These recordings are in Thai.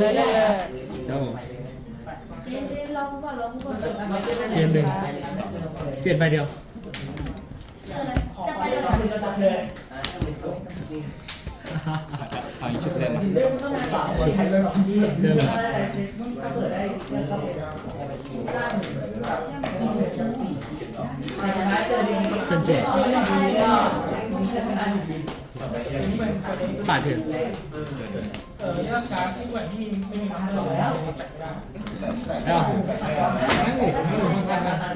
เลยเลยครับผมเจนเจนลองก่อนลองก่อนเปลี่ยนหนึ่งเปลี่ยนไปเดียว จะไปเลยเอาอีกชุดเล่นมาเดิมเลยเชิญเจ็ด ผ่านเถอะเออเรื่องการที่เหมือนที่มีไม่มีน้ำเลยแล้วแล้วนั่งดินั่งอยู่ข้างๆกัน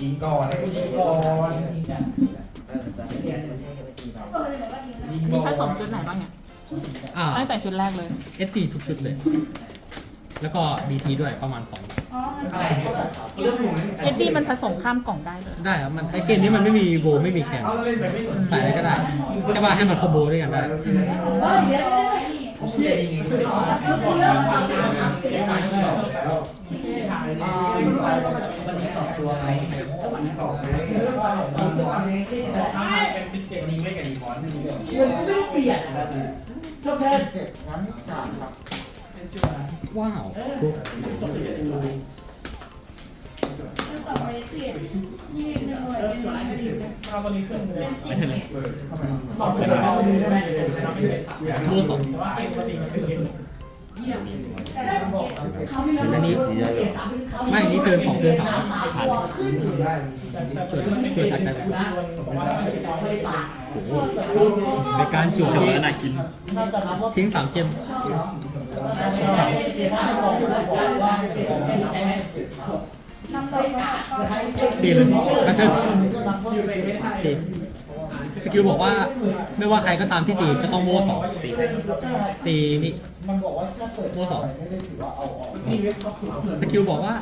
ยิงก่อนให้กูยิงก่อนมีผสมชุดไหนบ้างเนี่ยอ่าตั้งแต่ชุดแรกเลยเอสตีทุกชุดเลย แล้วก็บีทีด้วยประมาณสองเอ็ดดี้มันผสมข้ามกล่องได้เลยได้ครับมันไอเกมนี้มันไม่มีโบไม่มีแคนใส่อะไรก็ได้แค่ว่าให้มันคอมโบด้วยกันได้วันนี้สองตัวไงวันนี้สองตัวเป็นสิบ เจ็ดวันนี้ไม่กับอีมอนว้าวฟุกเราวันนี้ขึ้นเลยไม่ใช่เลยบอกเลยว่าไม่ได้ไม่ได้ไม่ได้โบสองแต่ว่าเกมปกติมันคือเกมเยี่ยมอันนี้ไม่อันนี้เทิร์นสองเทิร์นสามผ่าน จุดจุดจัดได้เลยโอ้โหในการจุดจบแล้วน่ากิน ทิ้งสามเกมตีเลยกระเทิบตี กิลบอกว่าไม่ว่าใครก็ตามที่ตีจะต้องโม่สองตีตีนี่โม่สองสกิลบอกว่า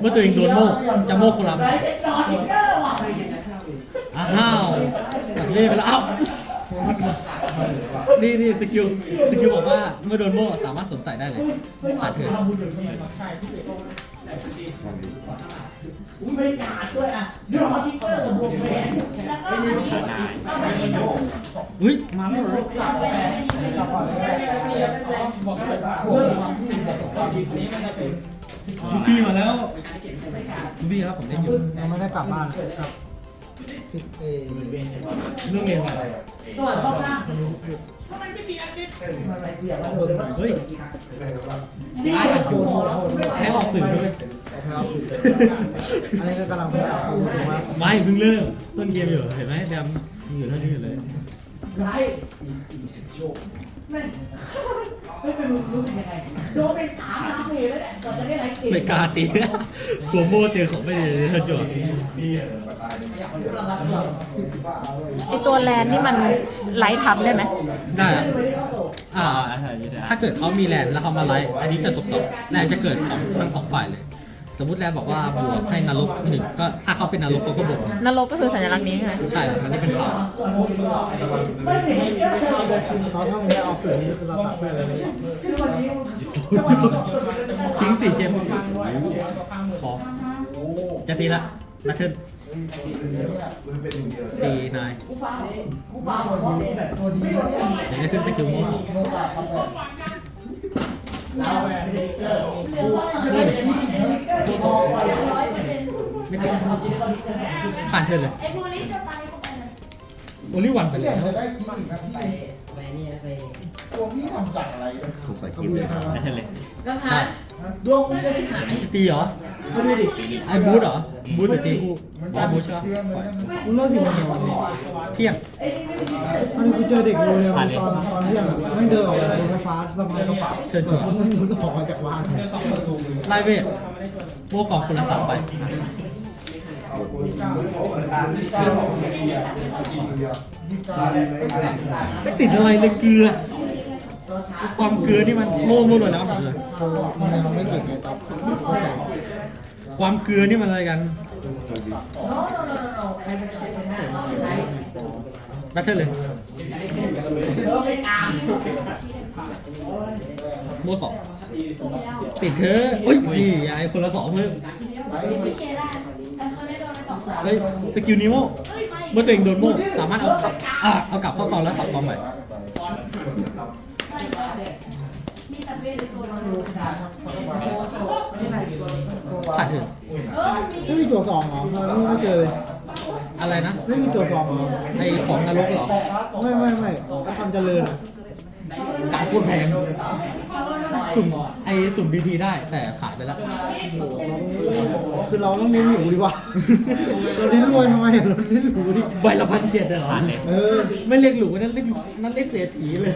เมื่อตัวเองโดนโม่จะโม่คนละอ้าวตัดเล่ไปแล้วอ้าวนี่นี่สกิลสกิลบอกว่าเมื่อโดนโม่สามารถสวมใส่ได้เลยผ่านเถิด ใช่ที่เด็กไม่กาดด้วยอะเดี๋ยวรอทิกเกอร์กับบวกแหวนแล้วก็อันนี้ก็มาที่หนูอุ้ยมาแล้วเหรอบอกเลยว่าตอนนี้มันจะเป็นลูกพี่มาแล้วลูกพี่ครับผมได้อยู่ยังไม่ได้กลับบ้านครับ เรื่องเรียนอะไรสวัสดีครับทำไมไม่ตีแอสซิสเฮ้ยที่โอ้โหแพ้ออกสื่อด้วยอันนี้ก็กำลังพยายามพูดถึงว่าไม่เพิ่งเริ่มต้นเกมอยู่เห็นไหมแดมอยู่เท่านี้อยู่เลยไรแม่ไม่เป็นรู้สึกยังไงโดนไปสามล้านเลยแล้วเนี่ยก่อนจะได้ไรเกมไม่กล้าตีกลัวโม่เจอของไม่ดีเลยท่านโจทย์ ไอตัวแลนนี่มันไลท์ทับได้ไหมได้อะอ่าถ้าเกิดเขามีแลนด์แล้วเขามาไลฟ์อันนี้จะตกตกแลนด์จะเกิดของทั้งสองฝ่ายเลย สมมติแลนด์บอกว่าบวกให้นรกหนึ่งก็ถ้าเขาเป็นนรกเขาก็บวกหนึ่งนรกก็คือสัญลักษณ์นี้ใช่ไหมใช่ครับอันนี้เป็นฝ่ายไม่เห็นก็เพราะถ้ามันได้ออกสื่อนี้คือเราตัดไปเลยคือวันนี้ทิ้งสี่เจมข้างด้วยตัวข้างมือขอจะตีละมาเทิร์น ตีนายกูฟ้ากูฟ้าบอกว่าแบบตัวดีไม่ได้เดี๋ยวจะขึ้นสกิลโม่สองแล้วแบบเกอร์กูไม่ได้มีทิกเกอร์พอไปร้อยเปอร์เซ็นต์ไม่ติดผ่านเทิร์นเลยไอ้บูลลี่จะตายเข้าไปเลยโอลิวันไปแล้วจะได้กี่นะพี่ไปนี่ไปตัวพี่ทำจากอะไรถูกใส่กิมเลยไม่ใช่เลยกังหัน ดวงกูจะสิหายจะตีเหรอมาดูดิไอ้บูธเหรอบูธหรือตีกูไอ้บูธใช่ปะกูเลิกอยู่วันเดียววันนี้เที่ยงวันนี้กูเจอเด็กโรงเรียนตอนตอนเที่ยงอะไม่เดินออกเลยรถไฟฟ้าสะพายกระเป๋าเชิญชวนกูก็ออกมาจากบ้านไล่เวทโม่กล่องคนละสามใบไม่ติดอะไรเลยเกลือ ความเกลือนี่มันโม่โม่เลยนยังไม่เก่งไงต๊อบความเกลือนี่มันอะไรกันแบทเทิลเลยโม่สองติดเธออุ้ยนี่ไอ้คนละสองเพิ่มเคได้แต่เขาได้โดนไปสองสามเฮ้ยสกิลนิโม่เฮ้ยไม่เมื่อตัวเองโดนโม่สามารถเอากลับเอากลับเข้ากองแล้วสับกองใหม่ ขาดถึงไม่มีตัวสองเหรอไม่เจอเลย อะไรนะ ไม่มีตัวสองเหรอ ไอของนรกเหรอ ไม่ไม่ไม่ความเจริญขายโคตแพงสุ่มไอสุ่มบีทีได้แต่ขายไปแล้ว คือเราต้องเน้นหรูดีกว่าเราเน้นรวยทำไมเราเน้นหรูดิใบละพันเจ็ดเหรอเออ ไม่เรียกหรูนั่นเรียกนั่นเรียกเสียถีเลย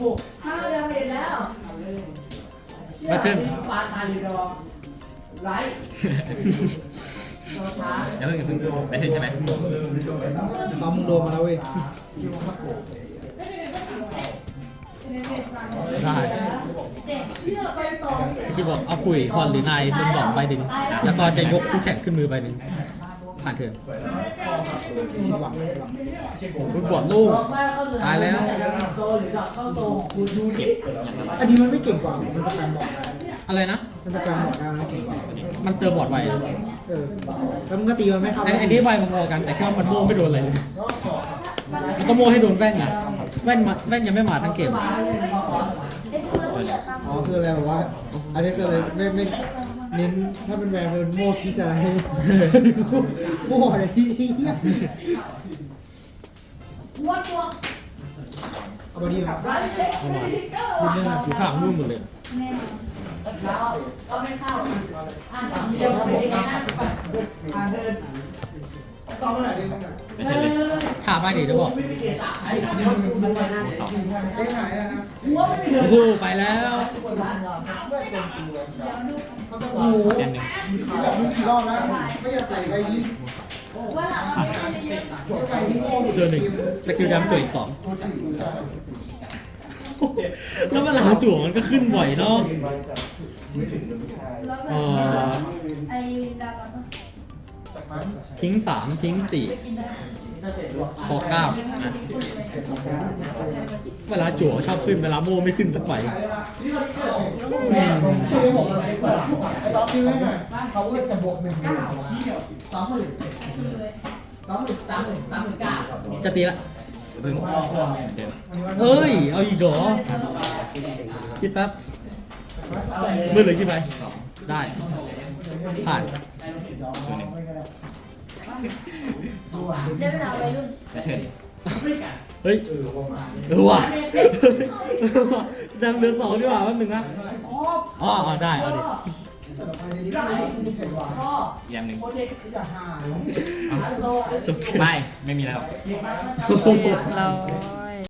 หกห้าดาเมจแล้วมาเทิร์นปาตาลีดอไรโซชาแล้วเพิ่งเพิ่งไปถึงใช่ไหมตอนมึงโดนมาแล้วเว้ยได้เจ็ดเชื่อไปต่อสกิปบอกเอาปุ๋ยพรหรือนายบนดอกใบหนึ่งแล้วก็จะยกคู่แข่งขึ้นมือใบหนึ่งผ่านเถินห วังฟุตบอลลูก ดอกแรกเข้าสู่ตายแล้วโซหรือดอกเข้าโซคุณดูดิอันนี้มันไม่เก่งกว่ามันสแปมบอร์ดได้อะไรนะ มันสแปมบอร์ดได้มันเก่งกว่ามันเติมบอร์ดไวเออแล้วมึงก็ตีมันไม่เข้าไอ้ไอ้นี่ไวพอๆกันแต่แค่ว่ามันโม่ไม่โดนอะไรเลย มันก็โม่ให้โดนแว่นไงแว่นมาแว่นยังไม่มาทั้งเกมไอ้เพื่อนเหลือตามอ๋อคืออะไรแบบว่า อันนี้คืออะไรไม่ไม่ เน้นถ้าเป็นแวร์เป็นโม่คิดอะไรโม่อะไรที่เหี้ยหัวตัวเอามาดีครับไรเช็คเอามาคุณเล่นอะอยู่ข้างหลังนู่นหมดเลยแม่แล้วก็ไม่เข้าอ่านเดียวไปได้นะอ่านเดิน ต่อมาไหนดีมั้งถามมาดิเดี๋ยวบอกไม่มีเกียรติสายนะมันไปนะเจ๊หายแล้วนะหัวไม่มีโอ้โหไปแล้วโอ้โหแบบมึงกี่รอบแล้วไม่อยากใส่ไปยิงว่าหลังเราไม่ได้เยอะจบไปที่โม่เจอหนึ่งสกิลดำตัวอีกสองแล้วเวลาจั่วมันก็ขึ้นบ่อยเนาะ ทิ้งสามทิ้งสี่คอเก้าอะเวลาจั่วชอบขึ้นเวลาโม่ไม่ขึ้นสักใบช่วยบอกเลยไอ้ล็อกที่เล่นอะเขาจะบวกหนึ่งหมื่นสองหมื่นสองหมื่นสามหมื่นสามหมื่นเก้าจะตีละเฮ้ย เอาอีกเหรอ คิดแป๊บมือเลือกี่ใบได้ ผ่านได้เวลาวัยรุ่นเฮ้ยเออว่ะดำเหลือสองดีกว่าแป๊บนึงนะอ๋ออ๋อได้เอาดิได้พ่ออีกอย่างหนึ่งโปรเจกต์จะหาอาโซจบเกมไม่ ไม่มีแล้วเด็กมาโอ้โหเรา